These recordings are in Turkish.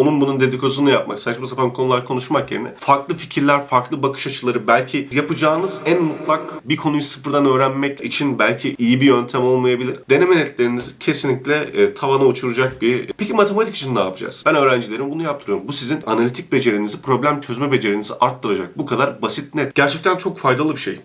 onun bunun dedikodusunu yapmak, saçma sapan konular konuşmak yerine farklı fikirler, farklı bakış açıları belki yapacağınız en mutlak bir konuyu sıfırdan öğrenmek için belki iyi bir yöntem olmayabilir. Deneme netlerinizi kesinlikle e, tavana uçuracak bir... Peki matematik için ne yapacağız? Ben öğrencilerime bunu yaptırıyorum. Bu sizin analitik becerinizi, problem çözme becerinizi arttıracak. Bu kadar basit net. Gerçekten çok faydalı bir şey.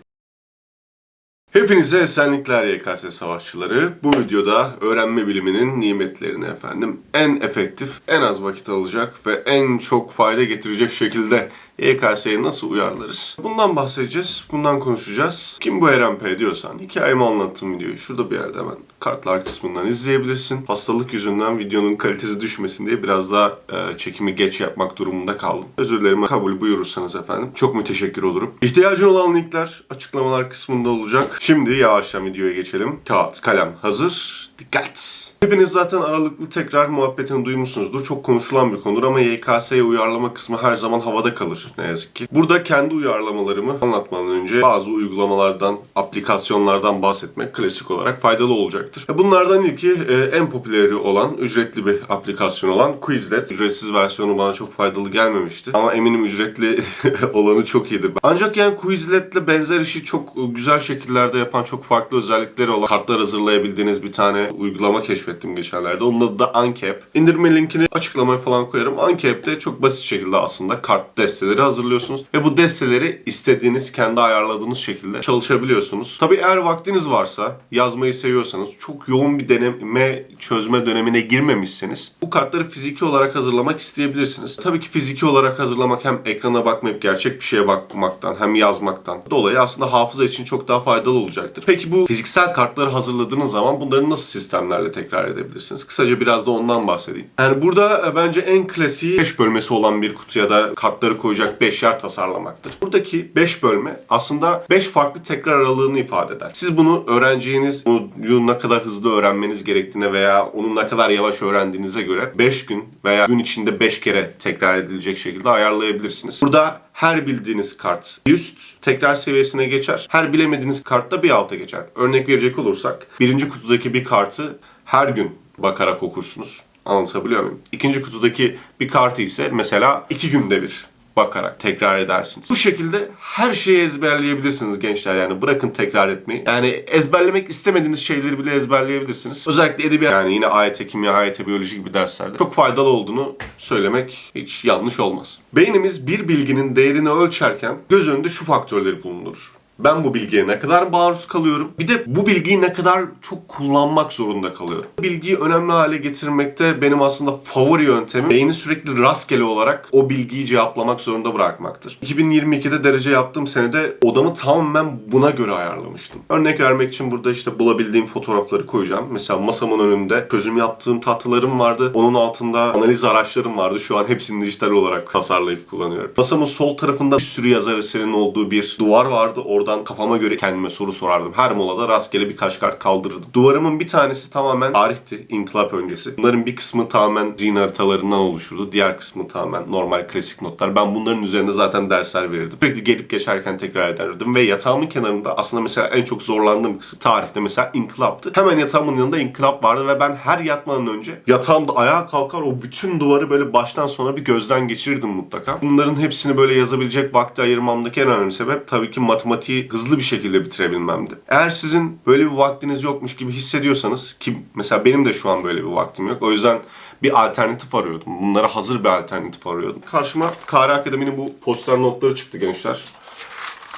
Hepinize esenlikler YKS savaşçıları. Bu videoda öğrenme biliminin nimetlerini efendim en efektif, en az vakit alacak ve en çok fayda getirecek şekilde YKS'ye nasıl uyarlarız? Bundan bahsedeceğiz, bundan konuşacağız. Kim bu Eren P diyorsan hikayemi anlattığım videoyu şurada bir yerde hemen kartlar kısmından izleyebilirsin. Hastalık yüzünden videonun kalitesi düşmesin diye biraz daha e, çekimi geç yapmak durumunda kaldım. Özür dilerim kabul buyurursanız efendim. Çok müteşekkir olurum. İhtiyacın olan linkler açıklamalar kısmında olacak. Şimdi yavaştan videoya geçelim. Kağıt, kalem hazır. Dikkat! Hepiniz zaten aralıklı tekrar muhabbetini duymuşsunuzdur. Çok konuşulan bir konudur ama YKS'ye uyarlama kısmı her zaman havada kalır ne yazık ki. Burada kendi uyarlamalarımı anlatmadan önce bazı uygulamalardan, aplikasyonlardan bahsetmek klasik olarak faydalı olacaktır. E, Bunlardan ilki e, en popüleri olan, ücretli bir aplikasyon olan Quizlet. Ücretsiz versiyonu bana çok faydalı gelmemişti. Ama eminim ücretli olanı çok iyidir. Ancak yani Quizlet'le benzer işi çok güzel şekillerde yapan, çok farklı özellikleri olan kartlar hazırlayabildiğiniz bir tane uygulama keşfettim geçenlerde. Onun adı da Uncap. İndirme linkini açıklamaya falan koyarım. Uncap'te çok basit şekilde aslında kart desteleri hazırlıyorsunuz. Ve bu desteleri istediğiniz, kendi ayarladığınız şekilde çalışabiliyorsunuz. Tabii eğer vaktiniz varsa, yazmayı seviyorsanız, çok yoğun bir deneme, çözme dönemine girmemişseniz bu kartları fiziki olarak hazırlamak isteyebilirsiniz. Tabii ki fiziki olarak hazırlamak hem ekrana bakmayıp gerçek bir şeye bakmaktan hem yazmaktan dolayı aslında hafıza için çok daha faydalı olacaktır. Peki bu fiziksel kartları hazırladığınız zaman bunları nasıl sistemlerle tekrar edebilirsiniz? Kısaca biraz da ondan bahsedeyim. Yani burada e, bence en klasiği 5 bölmesi olan bir kutuya da kartları koyacak 5 yer tasarlamaktır. Buradaki 5 bölme aslında 5 farklı tekrar aralığını ifade eder. Siz bunu öğrenciğiniz bunu ne kadar hızlı öğrenmeniz gerektiğine veya onun ne kadar yavaş öğrendiğinize göre 5 gün veya gün içinde 5 kere tekrar edilecek şekilde ayarlayabilirsiniz. Burada her bildiğiniz kart bir üst tekrar seviyesine geçer. Her bilemediğiniz kart da bir alta geçer. Örnek verecek olursak birinci kutudaki bir kartı her gün bakarak okursunuz. Anlatabiliyor muyum? İkinci kutudaki bir kartı ise mesela iki günde bir bakarak tekrar edersiniz. Bu şekilde her şeyi ezberleyebilirsiniz gençler yani bırakın tekrar etmeyi. Yani ezberlemek istemediğiniz şeyleri bile ezberleyebilirsiniz. Özellikle edebiyat yani yine AYT kimya, AYT biyoloji gibi derslerde çok faydalı olduğunu söylemek hiç yanlış olmaz. Beynimiz bir bilginin değerini ölçerken göz önünde şu faktörleri bulundurur. Ben bu bilgiye ne kadar maruz kalıyorum? Bir de bu bilgiyi ne kadar çok kullanmak zorunda kalıyorum. Bilgiyi önemli hale getirmekte benim aslında favori yöntemim beyni sürekli rastgele olarak o bilgiyi cevaplamak zorunda bırakmaktır. 2022'de derece yaptığım senede odamı tamamen buna göre ayarlamıştım. Örnek vermek için burada işte bulabildiğim fotoğrafları koyacağım. Mesela masamın önünde çözüm yaptığım tahtalarım vardı. Onun altında analiz araçlarım vardı. Şu an hepsini dijital olarak tasarlayıp kullanıyorum. Masamın sol tarafında bir sürü yazar eserinin olduğu bir duvar vardı. Orada Oradan kafama göre kendime soru sorardım. Her molada rastgele birkaç kart kaldırırdım. Duvarımın bir tanesi tamamen tarihti, inkılap öncesi. Bunların bir kısmı tamamen zihin haritalarından oluşurdu. Diğer kısmı tamamen normal klasik notlar. Ben bunların üzerinde zaten dersler verirdim. Sürekli gelip geçerken tekrar ederdim ve yatağımın kenarında aslında mesela en çok zorlandığım kısım tarihte mesela inkılaptı. Hemen yatağımın yanında inkılap vardı ve ben her yatmadan önce yatağımda ayağa kalkar o bütün duvarı böyle baştan sona bir gözden geçirirdim mutlaka. Bunların hepsini böyle yazabilecek vakti ayırmamdaki en önemli sebep tabii ki matematiği hızlı bir şekilde bitirebilmemdi. Eğer sizin böyle bir vaktiniz yokmuş gibi hissediyorsanız ki mesela benim de şu an böyle bir vaktim yok. O yüzden bir alternatif arıyordum. Bunlara hazır bir alternatif arıyordum. Karşıma KR Akademi'nin bu poster notları çıktı gençler.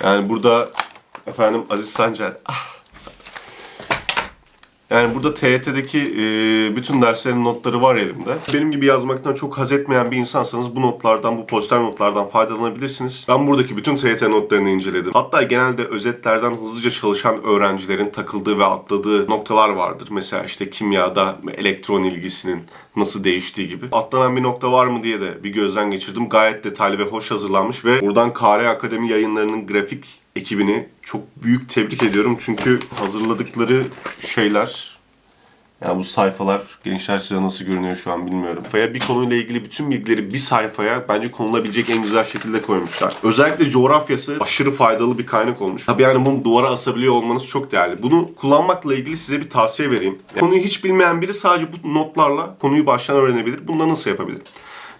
Yani burada efendim Aziz Sancar ah, yani burada TYT'deki e, bütün derslerin notları var elimde. Benim gibi yazmaktan çok haz etmeyen bir insansanız bu notlardan, bu poster notlardan faydalanabilirsiniz. Ben buradaki bütün TYT notlarını inceledim. Hatta genelde özetlerden hızlıca çalışan öğrencilerin takıldığı ve atladığı noktalar vardır. Mesela işte kimyada elektron ilgisinin nasıl değiştiği gibi. Atlanan bir nokta var mı diye de bir gözden geçirdim. Gayet detaylı ve hoş hazırlanmış ve buradan KR Akademi yayınlarının grafik ekibini çok büyük tebrik ediyorum. Çünkü hazırladıkları şeyler yani bu sayfalar gençler size nasıl görünüyor şu an bilmiyorum. Sayfaya bir konuyla ilgili bütün bilgileri bir sayfaya bence konulabilecek en güzel şekilde koymuşlar. Özellikle coğrafyası aşırı faydalı bir kaynak olmuş. Tabii yani bunu duvara asabiliyor olmanız çok değerli. Bunu kullanmakla ilgili size bir tavsiye vereyim. Konuyu hiç bilmeyen biri sadece bu notlarla konuyu baştan öğrenebilir. Bunu da nasıl yapabilir?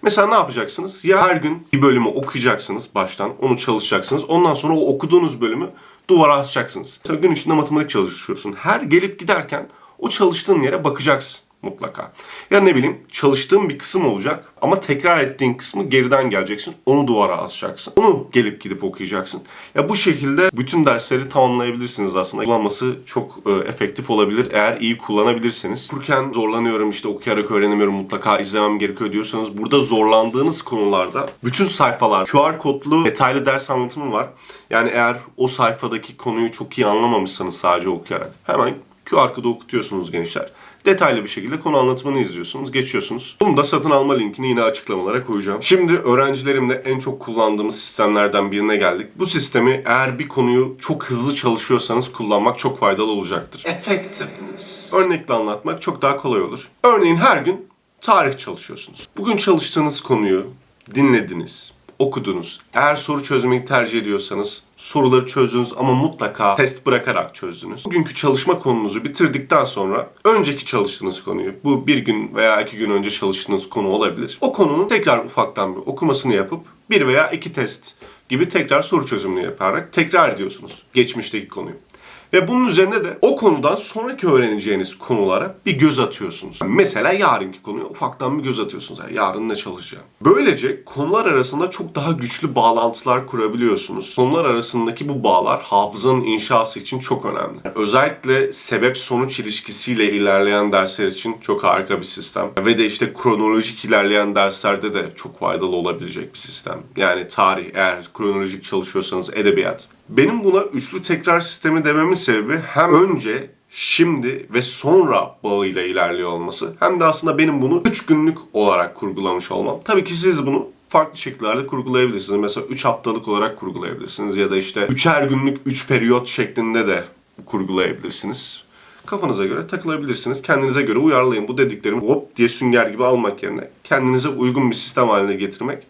Mesela ne yapacaksınız? Ya her gün bir bölümü okuyacaksınız baştan, onu çalışacaksınız. Ondan sonra o okuduğunuz bölümü duvara asacaksınız. Mesela gün içinde matematik çalışıyorsun. Her gelip giderken o çalıştığın yere bakacaksın mutlaka. Ya ne bileyim çalıştığın bir kısım olacak ama tekrar ettiğin kısmı geriden geleceksin. Onu duvara asacaksın. Onu gelip gidip okuyacaksın. Ya bu şekilde bütün dersleri tamamlayabilirsiniz aslında. Kullanması çok e, efektif olabilir eğer iyi kullanabilirseniz. Okurken zorlanıyorum işte okuyarak öğrenemiyorum mutlaka izlemem gerekiyor diyorsanız burada zorlandığınız konularda bütün sayfalar QR kodlu detaylı ders anlatımı var. Yani eğer o sayfadaki konuyu çok iyi anlamamışsanız sadece okuyarak hemen QR kodu okutuyorsunuz gençler detaylı bir şekilde konu anlatımını izliyorsunuz, geçiyorsunuz. Bunu da satın alma linkini yine açıklamalara koyacağım. Şimdi öğrencilerimle en çok kullandığımız sistemlerden birine geldik. Bu sistemi eğer bir konuyu çok hızlı çalışıyorsanız kullanmak çok faydalı olacaktır. Effectiveness. Örnekle anlatmak çok daha kolay olur. Örneğin her gün tarih çalışıyorsunuz. Bugün çalıştığınız konuyu dinlediniz, okudunuz. Eğer soru çözmeyi tercih ediyorsanız soruları çözdünüz ama mutlaka test bırakarak çözdünüz. Bugünkü çalışma konunuzu bitirdikten sonra önceki çalıştığınız konuyu, bu bir gün veya iki gün önce çalıştığınız konu olabilir. O konunun tekrar ufaktan bir okumasını yapıp bir veya iki test gibi tekrar soru çözümünü yaparak tekrar ediyorsunuz geçmişteki konuyu. Ve bunun üzerine de o konudan sonraki öğreneceğiniz konulara bir göz atıyorsunuz. Mesela yarınki konuya ufaktan bir göz atıyorsunuz. Yani yarın ne çalışacağım. Böylece konular arasında çok daha güçlü bağlantılar kurabiliyorsunuz. Konular arasındaki bu bağlar hafızanın inşası için çok önemli. Özellikle sebep sonuç ilişkisiyle ilerleyen dersler için çok harika bir sistem. Ve de işte kronolojik ilerleyen derslerde de çok faydalı olabilecek bir sistem. Yani tarih eğer kronolojik çalışıyorsanız edebiyat. Benim buna üçlü tekrar sistemi dememin sebebi hem önce şimdi ve sonra bağıyla ilerliyor olması hem de aslında benim bunu 3 günlük olarak kurgulamış olmam. Tabii ki siz bunu farklı şekillerde kurgulayabilirsiniz. Mesela 3 haftalık olarak kurgulayabilirsiniz ya da işte 3'er günlük 3 periyot şeklinde de kurgulayabilirsiniz. Kafanıza göre takılabilirsiniz. Kendinize göre uyarlayın. Bu dediklerimi hop diye sünger gibi almak yerine kendinize uygun bir sistem haline getirmek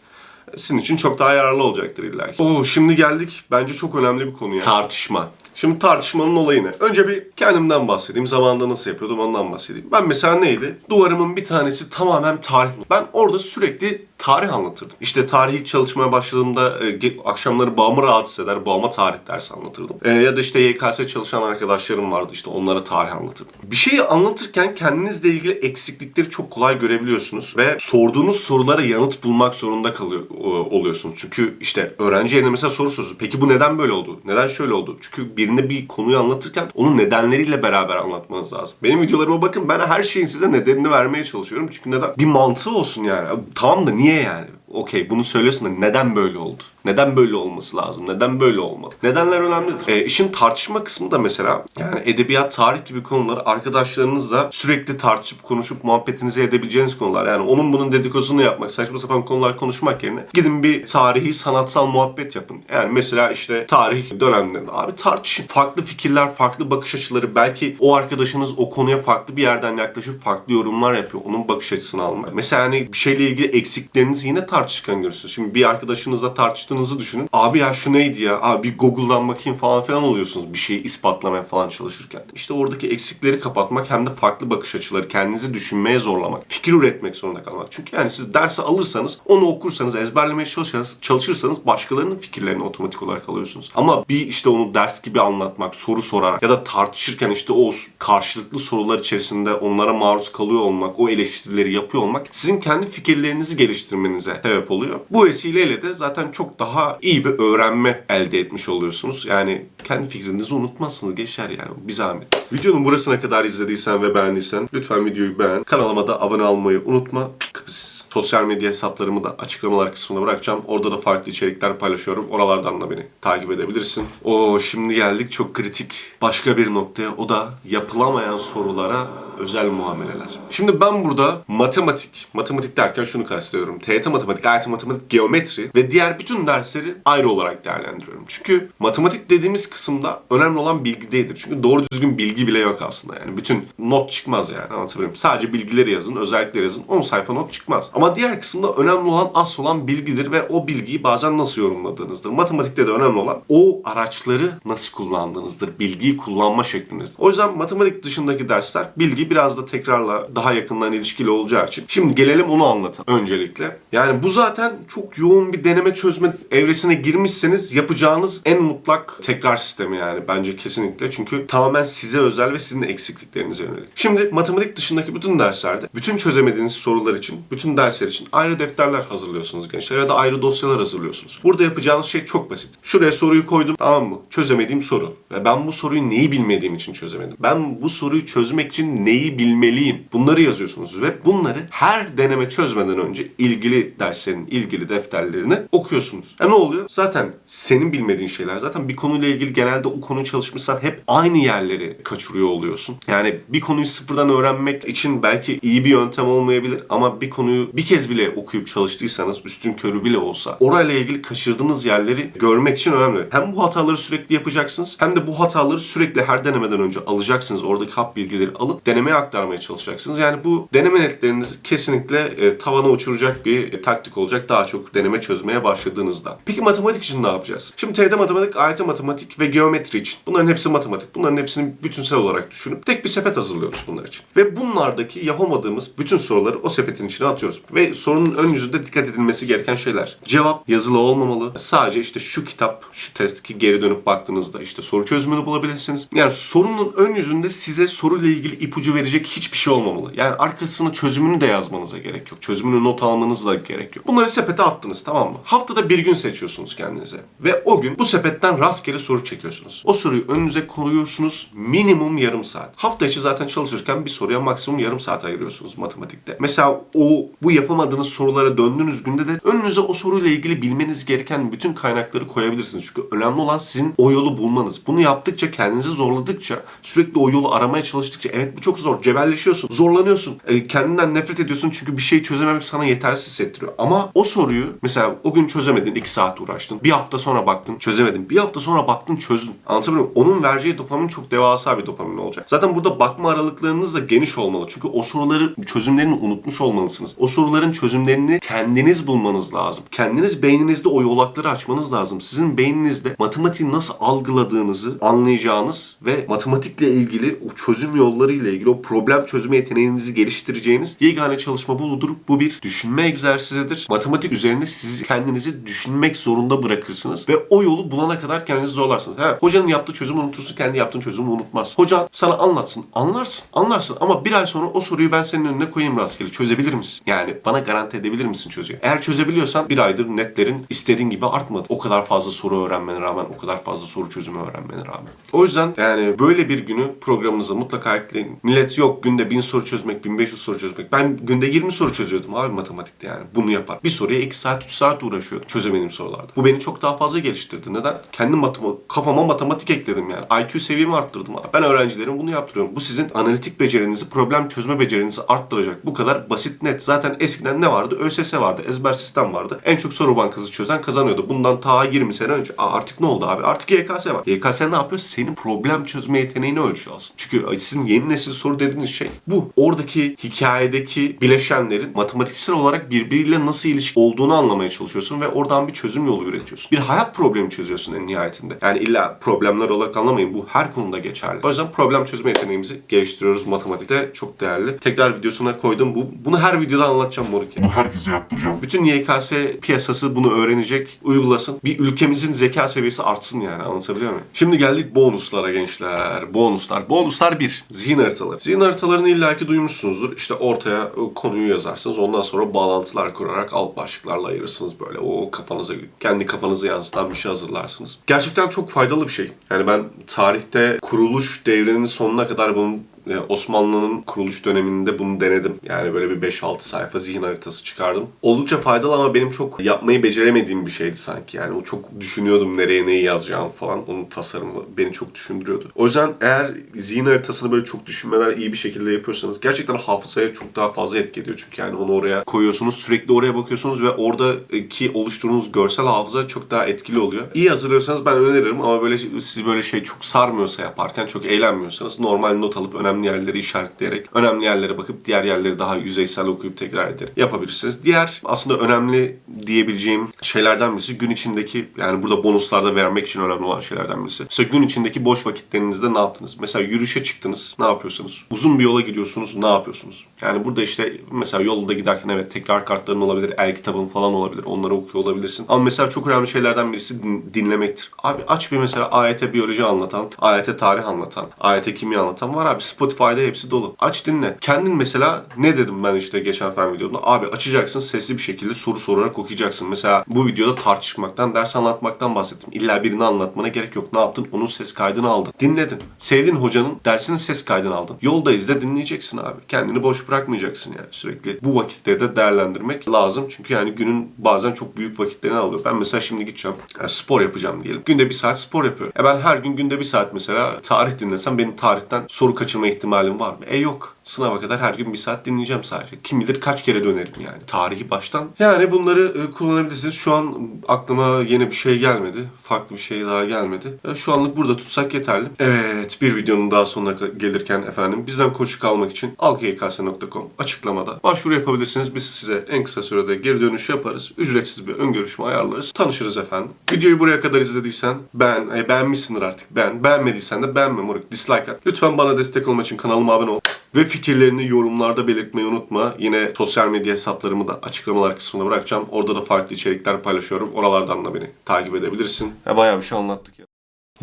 sizin için çok daha yararlı olacaktır illa ki. Oo, şimdi geldik bence çok önemli bir konuya. Tartışma. Şimdi tartışmanın olayı ne? Önce bir kendimden bahsedeyim. Zamanında nasıl yapıyordum ondan bahsedeyim. Ben mesela neydi? Duvarımın bir tanesi tamamen tarih. Ben orada sürekli tarih anlatırdım. İşte tarih çalışmaya başladığımda e, akşamları babamı rahatsız eder. Babama tarih dersi anlatırdım. E, ya da işte YKS çalışan arkadaşlarım vardı. işte onlara tarih anlatırdım. Bir şeyi anlatırken kendinizle ilgili eksiklikleri çok kolay görebiliyorsunuz. Ve sorduğunuz sorulara yanıt bulmak zorunda kalıyor oluyorsunuz. Çünkü işte öğrenci yerine mesela soru soruyorsunuz. Peki bu neden böyle oldu? Neden şöyle oldu? Çünkü birine bir konuyu anlatırken onun nedenleriyle beraber anlatmanız lazım. Benim videolarıma bakın ben her şeyin size nedenini vermeye çalışıyorum. Çünkü neden? Bir mantığı olsun yani. Tamam da niye yani? Okey bunu söylüyorsun da neden böyle oldu? Neden böyle olması lazım? Neden böyle olmalı? Nedenler önemlidir. E, işin tartışma kısmı da mesela yani edebiyat, tarih gibi konuları arkadaşlarınızla sürekli tartışıp konuşup muhabbetinizi edebileceğiniz konular. Yani onun bunun dedikodusunu yapmak, saçma sapan konular konuşmak yerine gidin bir tarihi sanatsal muhabbet yapın. Yani mesela işte tarih dönemlerinde abi tartışın. Farklı fikirler, farklı bakış açıları belki o arkadaşınız o konuya farklı bir yerden yaklaşıp farklı yorumlar yapıyor. Onun bakış açısını almak. Mesela hani bir şeyle ilgili eksiklerinizi yine tartışırken görürsünüz. Şimdi bir arkadaşınızla tartıştığınızı düşünün. Abi ya şu neydi ya? Abi bir Google'dan bakayım falan filan oluyorsunuz. Bir şeyi ispatlamaya falan çalışırken. İşte oradaki eksikleri kapatmak hem de farklı bakış açıları, kendinizi düşünmeye zorlamak, fikir üretmek zorunda kalmak. Çünkü yani siz dersi alırsanız, onu okursanız, ezberlemeye çalışırsanız, çalışırsanız başkalarının fikirlerini otomatik olarak alıyorsunuz. Ama bir işte onu ders gibi anlatmak, soru sorarak ya da tartışırken işte o karşılıklı sorular içerisinde onlara maruz kalıyor olmak, o eleştirileri yapıyor olmak sizin kendi fikirlerinizi geliştirmenize sebep oluyor. Bu vesileyle de zaten çok daha iyi bir öğrenme elde etmiş oluyorsunuz. Yani kendi fikrinizi unutmazsınız gençler yani bir zahmet. Videonun burasına kadar izlediysen ve beğendiysen lütfen videoyu beğen. Kanalıma da abone olmayı unutma. Kapıs. Sosyal medya hesaplarımı da açıklamalar kısmına bırakacağım. Orada da farklı içerikler paylaşıyorum. Oralardan da beni takip edebilirsin. O şimdi geldik çok kritik başka bir noktaya. O da yapılamayan sorulara özel muameleler. Şimdi ben burada matematik, matematik derken şunu kastediyorum. TYT matematik, AYT matematik, geometri ve diğer bütün dersleri ayrı olarak değerlendiriyorum. Çünkü matematik dediğimiz kısımda önemli olan bilgi değildir. Çünkü doğru düzgün bilgi bile yok aslında. Yani bütün not çıkmaz yani anlatabiliyor muyum? Sadece bilgileri yazın, özellikleri yazın. 10 sayfa not çıkmaz. Ama diğer kısımda önemli olan asıl olan bilgidir ve o bilgiyi bazen nasıl yorumladığınızdır. Matematikte de önemli olan o araçları nasıl kullandığınızdır. Bilgiyi kullanma şeklinizdir. O yüzden matematik dışındaki dersler bilgi Biraz da tekrarla daha yakından ilişkili olacağı için. Şimdi gelelim onu anlatın öncelikle. Yani bu zaten çok yoğun bir deneme çözme evresine girmişseniz yapacağınız en mutlak tekrar sistemi yani bence kesinlikle. Çünkü tamamen size özel ve sizin eksikliklerinize yönelik. Şimdi matematik dışındaki bütün derslerde bütün çözemediğiniz sorular için, bütün dersler için ayrı defterler hazırlıyorsunuz gençler ya da ayrı dosyalar hazırlıyorsunuz. Burada yapacağınız şey çok basit. Şuraya soruyu koydum tamam mı? Çözemediğim soru. Ve ben bu soruyu neyi bilmediğim için çözemedim. Ben bu soruyu çözmek için neyi bilmeliyim? Bunları yazıyorsunuz ve bunları her deneme çözmeden önce ilgili derslerin ilgili defterlerini okuyorsunuz. E ne oluyor? Zaten senin bilmediğin şeyler zaten bir konuyla ilgili genelde o konuyu çalışmışsan hep aynı yerleri kaçırıyor oluyorsun. Yani bir konuyu sıfırdan öğrenmek için belki iyi bir yöntem olmayabilir ama bir konuyu bir kez bile okuyup çalıştıysanız üstün körü bile olsa orayla ilgili kaçırdığınız yerleri görmek için önemli. Hem bu hataları sürekli yapacaksınız hem de bu hataları sürekli her denemeden önce alacaksınız. Oradaki hap bilgileri alıp denemeye aktarmaya çalışacaksınız. Yani bu deneme netleriniz kesinlikle e, tavana uçuracak bir e, taktik olacak daha çok deneme çözmeye başladığınızda. Peki matematik için ne yapacağız? Şimdi TYT matematik, AYT matematik ve geometri için. Bunların hepsi matematik. Bunların hepsini bütünsel olarak düşünüp tek bir sepet hazırlıyoruz bunlar için. Ve bunlardaki yapamadığımız bütün soruları o sepetin içine atıyoruz. Ve sorunun ön yüzünde dikkat edilmesi gereken şeyler. Cevap yazılı olmamalı. Sadece işte şu kitap, şu test ki geri dönüp baktığınızda işte soru çözümünü bulabilirsiniz. Yani sorunun ön yüzünde size soruyla ilgili ipucu verecek hiçbir şey olmamalı. Yani arkasına çözümünü de yazmanıza gerek yok. Çözümünü not almanız da gerek yok. Bunları sepete attınız tamam mı? Haftada bir gün seçiyorsunuz kendinize. Ve o gün bu sepetten rastgele soru çekiyorsunuz. O soruyu önünüze koyuyorsunuz minimum yarım saat. Hafta içi zaten çalışırken bir soruya maksimum yarım saat ayırıyorsunuz matematikte. Mesela o bu yapamadığınız sorulara döndüğünüz günde de önünüze o soruyla ilgili bilmeniz gereken bütün kaynakları koyabilirsiniz. Çünkü önemli olan sizin o yolu bulmanız. Bunu yaptıkça kendinizi zorladıkça sürekli o yolu aramaya çalıştıkça evet bu çok zor. Cebelleşiyorsun. Zorlanıyorsun. E, kendinden nefret ediyorsun çünkü bir şey çözememek sana yetersiz hissettiriyor. Ama o soruyu mesela o gün çözemedin. iki saat uğraştın. Bir hafta sonra baktın çözemedin. Bir hafta sonra baktın çözdün. Anlatabiliyor muyum? Onun vereceği dopamin çok devasa bir dopamin olacak. Zaten burada bakma aralıklarınız da geniş olmalı. Çünkü o soruları çözümlerini unutmuş olmalısınız. O soruların çözümlerini kendiniz bulmanız lazım. Kendiniz beyninizde o yolakları açmanız lazım. Sizin beyninizde matematiği nasıl algıladığınızı anlayacağınız ve matematikle ilgili o çözüm yolları ile ilgili o problem çözme yeteneğinizi geliştireceğiniz yegane çalışma budur. Bu bir düşünme egzersizidir. Matematik üzerinde siz kendinizi düşünmek zorunda bırakırsınız ve o yolu bulana kadar kendinizi zorlarsınız. Ha, hocanın yaptığı çözümü unutursun, kendi yaptığın çözümü unutmaz. Hocan sana anlatsın, anlarsın, anlarsın ama bir ay sonra o soruyu ben senin önüne koyayım rastgele. Çözebilir misin? Yani bana garanti edebilir misin çözüyor? Eğer çözebiliyorsan bir aydır netlerin istediğin gibi artmadı. O kadar fazla soru öğrenmene rağmen, o kadar fazla soru çözümü öğrenmene rağmen. O yüzden yani böyle bir günü programınıza mutlaka ekleyin. Yok günde 1000 soru çözmek, 1500 soru çözmek. Ben günde 20 soru çözüyordum abi matematikte yani. Bunu yapar. Bir soruya 2 saat 3 saat uğraşıyordum çözemediğim sorularda. Bu beni çok daha fazla geliştirdi. Neden? Kendi matematik, kafama matematik ekledim yani. IQ seviyemi arttırdım abi. Ben öğrencilerime bunu yaptırıyorum. Bu sizin analitik becerinizi, problem çözme becerinizi arttıracak. Bu kadar basit net. Zaten eskiden ne vardı? ÖSS vardı, ezber sistem vardı. En çok soru bankası çözen kazanıyordu. Bundan ta 20 sene önce. Aa, artık ne oldu abi? Artık YKS var. YKS ne yapıyor? Senin problem çözme yeteneğini ölçüyor aslında. Çünkü sizin yeni nesil soru dediğiniz şey bu. Oradaki hikayedeki bileşenlerin matematiksel olarak birbiriyle nasıl ilişki olduğunu anlamaya çalışıyorsun ve oradan bir çözüm yolu üretiyorsun. Bir hayat problemi çözüyorsun en nihayetinde. Yani illa problemler olarak anlamayın. Bu her konuda geçerli. O yüzden problem çözme yeteneğimizi geliştiriyoruz matematikte. Çok değerli. Tekrar videosuna koydum bu. Bunu her videoda anlatacağım moruk. Bunu herkese yaptıracağım. Bütün YKS piyasası bunu öğrenecek, uygulasın. Bir ülkemizin zeka seviyesi artsın yani anlatabiliyor muyum? Şimdi geldik bonuslara gençler. Bonuslar. Bonuslar bir. Zihin haritaları. Zihin haritalarını illaki duymuşsunuzdur. İşte ortaya o konuyu yazarsınız. Ondan sonra bağlantılar kurarak alt başlıklarla ayırırsınız böyle. O kafanıza, kendi kafanızı yansıtan bir şey hazırlarsınız. Gerçekten çok faydalı bir şey. Yani ben tarihte kuruluş devrinin sonuna kadar bunun e, Osmanlı'nın kuruluş döneminde bunu denedim. Yani böyle bir 5-6 sayfa zihin haritası çıkardım. Oldukça faydalı ama benim çok yapmayı beceremediğim bir şeydi sanki. Yani o çok düşünüyordum nereye neyi yazacağım falan. Onun tasarımı beni çok düşündürüyordu. O yüzden eğer zihin haritasını böyle çok düşünmeden iyi bir şekilde yapıyorsanız gerçekten hafızaya çok daha fazla etki ediyor. Çünkü yani onu oraya koyuyorsunuz, sürekli oraya bakıyorsunuz ve oradaki oluşturduğunuz görsel hafıza çok daha etkili oluyor. İyi hazırlıyorsanız ben öneririm ama böyle sizi böyle şey çok sarmıyorsa yaparken, çok eğlenmiyorsanız normal not alıp önemli önemli yerleri işaretleyerek, önemli yerlere bakıp diğer yerleri daha yüzeysel okuyup tekrar ederek yapabilirsiniz. Diğer aslında önemli diyebileceğim şeylerden birisi gün içindeki yani burada bonuslarda vermek için önemli olan şeylerden birisi. Mesela gün içindeki boş vakitlerinizde ne yaptınız? Mesela yürüyüşe çıktınız. Ne yapıyorsunuz? Uzun bir yola gidiyorsunuz. Ne yapıyorsunuz? Yani burada işte mesela yolda giderken evet tekrar kartların olabilir, el kitabın falan olabilir. Onları okuyor olabilirsin. Ama mesela çok önemli şeylerden birisi din- dinlemektir. Abi aç bir mesela AYT biyoloji anlatan, AYT tarih anlatan, AYT kimya anlatan var abi. Spotify'da hepsi dolu. Aç dinle. Kendin mesela ne dedim ben işte geçen fen videomda? Abi açacaksın sesli bir şekilde soru sorarak okuyacaksın. Mesela bu videoda tartışmaktan, ders anlatmaktan bahsettim. İlla birini anlatmana gerek yok. Ne yaptın? Onun ses kaydını aldın. Dinledin. Sevdiğin hocanın dersinin ses kaydını aldın. Yoldayız da dinleyeceksin abi. Kendini boş bırakmayacaksın yani sürekli. Bu vakitleri de değerlendirmek lazım. Çünkü yani günün bazen çok büyük vakitlerini alıyor. Ben mesela şimdi gideceğim. yani spor yapacağım diyelim. Günde bir saat spor yapıyorum. E ben her gün günde bir saat mesela tarih dinlesem benim tarihten soru kaçırma ihtimalim var mı? E yok. Sınava kadar her gün bir saat dinleyeceğim sadece. Kim bilir kaç kere dönerim yani. Tarihi baştan. Yani bunları e, kullanabilirsiniz. Şu an aklıma yeni bir şey gelmedi. Farklı bir şey daha gelmedi. E, Şu anlık burada tutsak yeterli. Evet bir videonun daha sonuna gelirken efendim bizden koçluk almak için alkayks.com açıklamada başvuru yapabilirsiniz. Biz size en kısa sürede geri dönüş yaparız. Ücretsiz bir ön görüşme ayarlarız. Tanışırız efendim. Videoyu buraya kadar izlediysen ben, e, beğenmişsindir artık ben. Beğenmediysen de beğenme moruk. Dislike at. Lütfen bana destek olmak için kanalıma abone ol. Ve fikirlerini yorumlarda belirtmeyi unutma. Yine sosyal medya hesaplarımı da açıklamalar kısmına bırakacağım. Orada da farklı içerikler paylaşıyorum. Oralardan da beni takip edebilirsin. Ya bayağı bir şey anlattık ya.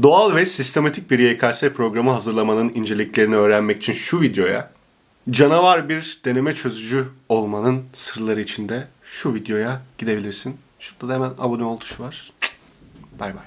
Doğal ve sistematik bir YKS programı hazırlamanın inceliklerini öğrenmek için şu videoya, canavar bir deneme çözücü olmanın sırları içinde şu videoya gidebilirsin. Şurada da hemen abone ol tuşu var. Bay bay.